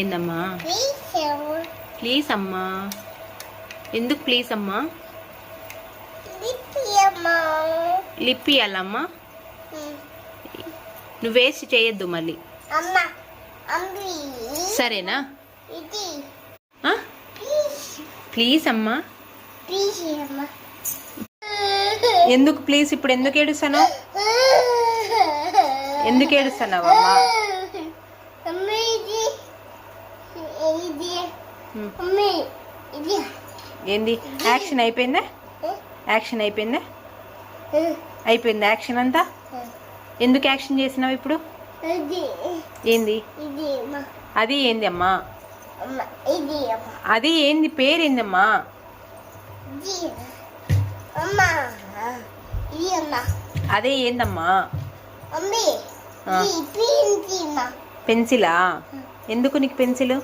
ఏందమ్మా? ప్లీజ్ అమ్మా. ఎందుకు ప్లీజ్ అమ్మా? లిప్ ఇవ్వాలమ్మా నువ్వు వేస్ట్ చేయొద్దు మళ్ళీ. సరేనా? ప్లీజ్ అమ్మా. ఎందుకు ప్లీజ్ ఇప్పుడు ఎందుకు ఏడుస్తాను ఎందుకు ఏడుస్తున్నావు అమ్మ? ఏంది? యాక్షన్ అయిపోయిందా? యాక్షన్ అయిపోయిందా? అయిపోయిందా యాక్షన్ అంతా? ఎందుకు యాక్షన్ చేసినావు ఇప్పుడు? ఏంది? అది ఏంది అమ్మా? అది ఏంది? పేరేందమ్మా? ఇది అమ్మ. అదే ఏందమ్మా? పెన్సిలా? ఎందుకు నీకు పెన్సిల్?